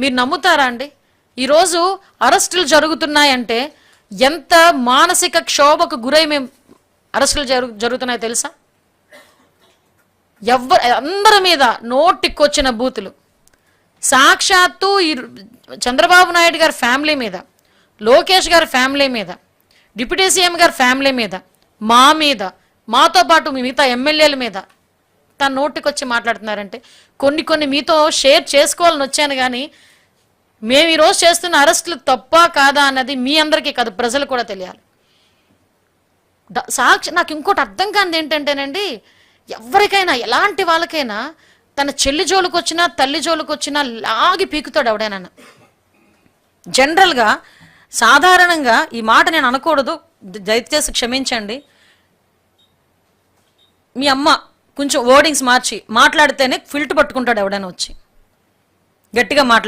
మీరు నమ్ముతారా అండి? ఈరోజు అరెస్టులు జరుగుతున్నాయంటే ఎంత మానసిక క్షోభకు గురై మేము అరెస్టులు జరుగు జరుగుతున్నాయో తెలుసా? ఎవ్వరు అందరి మీద నోటికొచ్చిన బూతులు. సాక్షాత్తు ఈ చంద్రబాబు నాయుడు గారి ఫ్యామిలీ మీద లోకేష్ గారి ఫ్యామిలీ మీద డిప్యూటీ సీఎం గారి ఫ్యామిలీ మీద మా మీద మాతో పాటు మిగతా ఎమ్మెల్యేల మీద తన నోటికొచ్చి మాట్లాడుతున్నారంటే కొన్ని కొన్ని మీతో షేర్ చేసుకోవాలని వచ్చాను కానీ మేము ఈరోజు చేస్తున్న అరెస్టులు తప్ప కాదా అన్నది మీ అందరికీ కాదు ప్రజలు కూడా తెలియాలి. సాక్షి నాకు ఇంకోటి అర్థం కానిది ఏంటంటేనండి ఎవరికైనా ఎలాంటి వాళ్ళకైనా తన చెల్లి జోలికి వచ్చినా తల్లి జోలికి వచ్చినా లాగి పీకుతాడు ఎవడైనా. జనరల్గా సాధారణంగా ఈ మాట నేను అనకూడదు దయచేసి క్షమించండి. మీ అమ్మ కొంచెం వర్డింగ్స్ మార్చి మాట్లాడితేనే ఫిల్ట్ పట్టుకుంటాడు ఎవడైనా వచ్చి. గట్టిగా మాట్లాడు